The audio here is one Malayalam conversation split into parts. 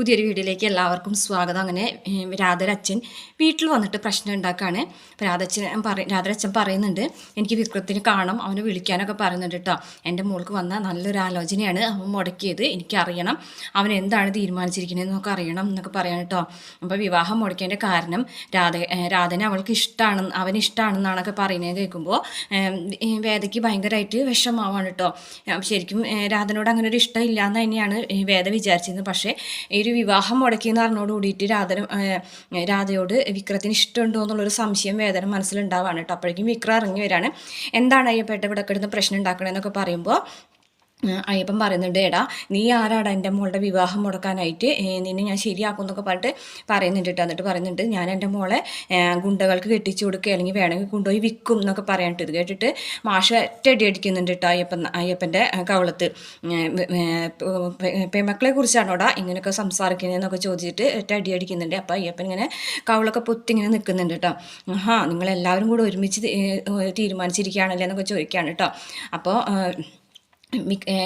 പുതിയൊരു വീഡിയോയിലേക്ക് എല്ലാവർക്കും സ്വാഗതം. അങ്ങനെ രാധരച്ഛൻ വീട്ടിൽ വന്നിട്ട് പ്രശ്നം ഉണ്ടാക്കുകയാണ് അപ്പോൾ രാധച്ഛൻ പറ രാധരച്ഛൻ പറയുന്നുണ്ട് എനിക്ക് വിക്രത്തിന് കാണണം അവനെ വിളിക്കാനൊക്കെ പറയുന്നുണ്ട് കേട്ടോ എന്റെ മോൾക്ക് വന്ന നല്ലൊരു ആലോചനയാണ് അവൻ മുടക്കിയത്. എനിക്കറിയണം അവൻ എന്താണ് തീരുമാനിച്ചിരിക്കുന്നതെന്നൊക്കെ അറിയണം എന്നൊക്കെ പറയാൻ കേട്ടോ അപ്പോൾ വിവാഹം മുടക്കേണ്ട കാരണം രാധ രാധനെ അവൾക്ക് ഇഷ്ടമാണ് അവൻ ഇഷ്ടമാണെന്നാണൊക്കെ പറയുന്നത് കേൾക്കുമ്പോൾ വേദയ്ക്ക് ഭയങ്കരമായിട്ട് വിഷമാവാണ് കേട്ടോ ശരിക്കും രാധനോട് അങ്ങനെ ഒരു ഇഷ്ടം എന്ന് തന്നെയാണ് വേദ വിചാരിച്ചിരുന്നത്. പക്ഷേ ഈ ഒരു വിവാഹം മുടക്കിയെന്ന് പറഞ്ഞോട് കൂടിയിട്ട് രാധന രാധയോട് വിക്രത്തിന് ഇഷ്ടമുണ്ടോ എന്നുള്ളൊരു സംശയം വേദന മനസ്സിലുണ്ടാവാണ് കേട്ടോ. അപ്പോഴേക്കും വിക്രം ഇറങ്ങി വരാണ്. എന്താണ് അയ്യപ്പേട്ട ഇവിടെ കിടന്ന് പ്രശ്നം ഉണ്ടാക്കണമെന്നൊക്കെ പറയുമ്പോൾ അയ്യപ്പൻ പറയുന്നുണ്ട് എടാ നീ ആരാടാ എന്റെ മോളുടെ വിവാഹം മുടക്കാനായിട്ട്? നിന്നെ ഞാൻ ശരിയാക്കും എന്നൊക്കെ പറഞ്ഞിട്ട് പറയുന്നുണ്ട് കേട്ടോ. എന്നിട്ട് പറയുന്നുണ്ട് ഞാൻ എന്റെ മോളെ ഗുണ്ടകൾക്ക് കെട്ടിച്ചു കൊടുക്കുക അല്ലെങ്കിൽ വേണമെങ്കിൽ കൊണ്ടുപോയി വിൽക്കും എന്നൊക്കെ പറയാനിട്ട് ഇത് കേട്ടിട്ട് മാഷ ഒറ്റടി അടിക്കുന്നുണ്ട് കേട്ടോ അയ്യപ്പൻ അയ്യപ്പന്റെ കവളത്ത്. പെമക്കളെ കുറിച്ചാണോടാ ഇങ്ങനെയൊക്കെ സംസാരിക്കുന്നതെന്നൊക്കെ ചോദിച്ചിട്ട് ഒറ്റ അടി അടിക്കുന്നുണ്ട്. അപ്പോൾ അയ്യപ്പൻ ഇങ്ങനെ കവളൊക്കെ പൊത്തി ഇങ്ങനെ നിൽക്കുന്നുണ്ട് കേട്ടോ. ഹാ നിങ്ങളെല്ലാവരും കൂടെ ഒരുമിച്ച് തീരുമാനിച്ചിരിക്കുകയാണല്ലേ എന്നൊക്കെ ചോദിക്കുകയാണ് കേട്ടോ. അപ്പോൾ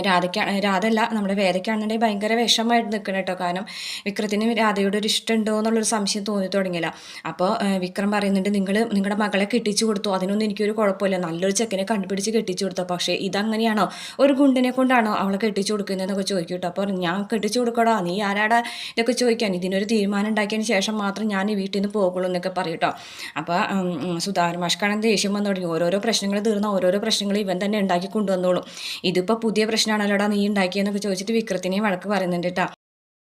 രാധയ്ക്ക് രാധല്ല നമ്മുടെ വേദയ്ക്കാണെന്നുണ്ടെങ്കിൽ ഭയങ്കര വിഷമമായിട്ട് നിൽക്കണം കേട്ടോ. കാരണം വിക്രത്തിന് രാധയോട് ഒരു ഇഷ്ടമുണ്ടോ എന്നുള്ളൊരു സംശയം തോന്നി തുടങ്ങിയില്ല. അപ്പോൾ വിക്രം പറയുന്നുണ്ട് നിങ്ങൾ നിങ്ങളുടെ മകളെ കെട്ടിച്ചു കൊടുത്തു. അതിനൊന്നും എനിക്കൊരു കുഴപ്പമില്ല. നല്ലൊരു ചെക്കനെ കണ്ടുപിടിച്ച് കെട്ടിച്ചു കൊടുത്തു. പക്ഷേ ഇതങ്ങനെയാണോ? ഒരു ഗുണ്ടിനെ കൊണ്ടാണോ അവളെ കെട്ടിച്ചു കൊടുക്കുന്നതെന്നൊക്കെ ചോദിക്കും കേട്ടോ. അപ്പോൾ ഞാൻ കെട്ടിച്ചു കൊടുക്കടാ. നീ ആരാടാ? ഇതൊക്കെ ചോദിക്കാൻ ഇതിനൊരു തീരുമാനം ഉണ്ടാക്കിയതിന് ശേഷം മാത്രം ഞാൻ ഈ വീട്ടിൽ നിന്ന് പോകുള്ളൂ എന്നൊക്കെ പറയും കേട്ടോ. അപ്പോൾ സുധാകർ മാഷ്കാണെന്ന് ദേഷ്യം വന്നു തുടങ്ങി. ഓരോരോ പ്രശ്നങ്ങൾ തീർന്ന ഓരോരോ പ്രശ്നങ്ങൾ ഇവൻ തന്നെ ഉണ്ടാക്കി കൊണ്ടുവന്നോളും. ഇതിപ്പോൾ ഇപ്പോൾ പുതിയ പ്രശ്നമാണല്ലോടാ നീ ഉണ്ടാക്കിയെന്നൊക്കെ ചോദിച്ചിട്ട് വിക്രത്തിനെയും വഴക്ക് പറയുന്നുണ്ട് കേട്ടോ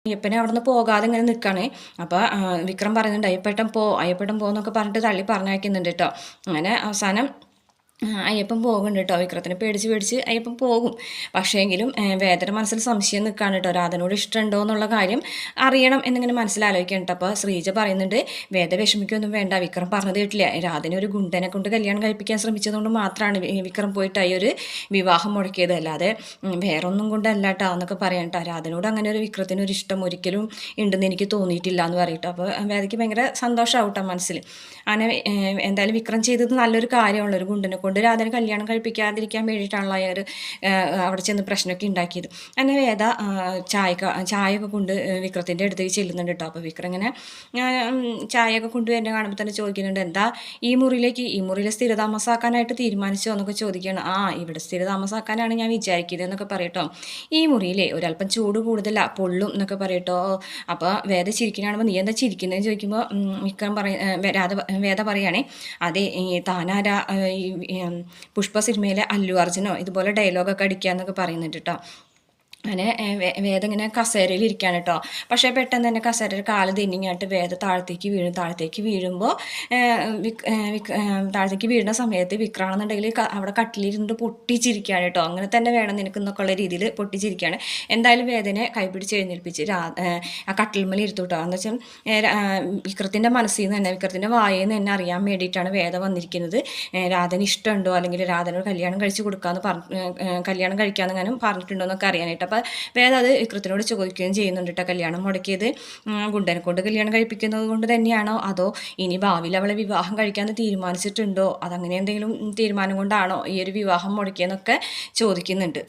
അയ്യപ്പനെ അവിടുന്ന് പോകാതെ ഇങ്ങനെ നിൽക്കണേ അപ്പോൾ വിക്രം പറയുന്നുണ്ട് അയ്യപ്പേട്ടൻ പോ അയ്യപ്പേട്ടൻ പോന്നൊക്കെ പറഞ്ഞിട്ട് തള്ളി പറഞ്ഞയക്കുന്നുണ്ട് കേട്ടോ അങ്ങനെ അവസാനം അയ്യപ്പൻ പോകുന്നുണ്ട് കേട്ടോ വിക്രത്തിനെ പേടിച്ച് പേടിച്ച് അയ്യപ്പം പോകും. പക്ഷേങ്കിലും വേദന മനസ്സിൽ സംശയം നിൽക്കുകയാണ് കേട്ടോ രാധനോട് ഇഷ്ടമുണ്ടോ എന്നുള്ള കാര്യം അറിയണം എന്നിങ്ങനെ മനസ്സിലാലോചിക്കണം കേട്ടോ അപ്പോൾ ശ്രീജ പറയുന്നുണ്ട് വേദ വിഷമിക്കൊന്നും വേണ്ട. വിക്രം പറഞ്ഞത് കേട്ടില്ല. രാധനെ ഒരു ഗുണ്ടനെ കൊണ്ട് കല്യാണം കഴിപ്പിക്കാൻ ശ്രമിച്ചതുകൊണ്ട് മാത്രമാണ് വിക്രം പോയിട്ട് ഈ ഒരു വിവാഹം മുടക്കിയത്. അല്ലാതെ വേറൊന്നും കൊണ്ടല്ല കേട്ടോ എന്നൊക്കെ പറയാം കേട്ടോ രാധനോട് അങ്ങനെ ഒരു വിക്രത്തിന് ഒരു ഇഷ്ടം ഒരിക്കലും ഉണ്ടെന്ന് എനിക്ക് തോന്നിയിട്ടില്ല എന്ന് പറയട്ടോ അപ്പോൾ വേദയ്ക്ക് ഭയങ്കര സന്തോഷമാവും കേട്ടോ മനസ്സിൽ. അങ്ങനെ എന്തായാലും വിക്രം ചെയ്തത് നല്ലൊരു കാര്യമുള്ള ഒരു ഗുണ്ടനെ കൊണ്ട് രാധൻ കല്യാണം കഴിപ്പിക്കാതിരിക്കാൻ വേണ്ടിയിട്ടാണല്ലോ അയാൾ അവിടെ ചെന്ന് പ്രശ്നമൊക്കെ ഉണ്ടാക്കിയത്. അങ്ങനെ വേദ ചായ ചായയൊക്കെ കൊണ്ട് വിക്രത്തിന്റെ അടുത്തേക്ക് ചെല്ലുന്നുണ്ട് കേട്ടോ അപ്പോൾ വിക്രം ഇങ്ങനെ ചായയൊക്കെ കൊണ്ടുവരുന്ന കാണുമ്പോൾ തന്നെ ചോദിക്കുന്നുണ്ട് എന്താ ഈ മുറിയിലേക്ക് ഈ മുറിയിൽ സ്ഥിരതാമസാക്കാനായിട്ട് തീരുമാനിച്ചോ? എന്നൊക്കെ ചോദിക്കുകയാണ്. ആ ഇവിടെ സ്ഥിരതാമസാക്കാനാണ് ഞാൻ വിചാരിക്കുന്നത് എന്നൊക്കെ പറയട്ടോ ഈ മുറിയിലെ ഒരല്പം ചൂട് കൂടുതലാണ് പൊള്ളും എന്നൊക്കെ പറയട്ടോ അപ്പോൾ വേദ ചിരിക്കണാകുമ്പോൾ നീ എന്താ ചിരിക്കുന്നതെന്ന് ചോദിക്കുമ്പോൾ വിക്രം പറയ രാധ വേദ പറയുകയാണേ അതെ താനാരാ പുഷ്പ സിനിമയിലെ അല്ലു അർജുനോ ഇതുപോലെ ഡയലോഗൊക്കെ അടിക്കുക എന്നൊക്കെ പറയുന്നുണ്ട് കേട്ടോ അങ്ങനെ വേദം ഇങ്ങനെ കസേരയിൽ ഇരിക്കുകയാണ് കേട്ടോ പക്ഷേ പെട്ടെന്ന് തന്നെ കസേരയുടെ കാൽ തെന്നിങ്ങായിട്ട് വേദ താഴത്തേക്ക് വീഴും. താഴത്തേക്ക് വീഴുമ്പോൾ താഴത്തേക്ക് വീഴുന്ന സമയത്ത് വിക്രാണെന്നുണ്ടെങ്കിൽ അവിടെ കട്ടിലിരുന്നിട്ട് പൊട്ടിച്ചിരിക്കുകയാണ് കേട്ടോ അങ്ങനെ തന്നെ വേണം നിനക്ക് എന്നൊക്കെ ഉള്ള രീതിയിൽ പൊട്ടിച്ചിരിക്കുകയാണ് എന്തായാലും വേദനെ കൈപിടിച്ച് എഴുന്നേൽപ്പിച്ച് രാ ആ കട്ടിൽമേൽ ഇരുത്തു കേട്ടോ എന്ന് വെച്ചാൽ വിക്രത്തിന്റെ മനസ്സിൽ നിന്ന് തന്നെ വിക്രത്തിന്റെ വായിൽ നിന്ന് തന്നെ അറിയാൻ വേണ്ടിയിട്ടാണ് വേദ വന്നിരിക്കുന്നത്. രാധന ഇഷ്ടമുണ്ടോ? അല്ലെങ്കിൽ രാധനോട് കല്യാണം കഴിച്ച് കൊടുക്കാമെന്ന് പറഞ്ഞ് കല്യാണം കഴിക്കാമെന്നെങ്ങാനും പറഞ്ഞിട്ടുണ്ടോ എന്നൊക്കെ അറിയാനായിട്ട്. അപ്പോൾ വേദ അത് വിക്രത്തിനോട് ചോദിക്കുകയും ചെയ്യുന്നുണ്ട് കേട്ടോ കല്യാണം മുടക്കിയത് ഗുണ്ടനെ കൊണ്ട് കല്യാണം കഴിപ്പിക്കുന്നത് കൊണ്ട് തന്നെയാണോ? അതോ ഇനി ഭാവിയിൽ അവളെ വിവാഹം കഴിക്കാമെന്ന് തീരുമാനിച്ചിട്ടുണ്ടോ? അതങ്ങനെ എന്തെങ്കിലും തീരുമാനം കൊണ്ടാണോ ഈ ഒരു വിവാഹം മുടക്കിയെന്നൊക്കെ ചോദിക്കുന്നുണ്ട്.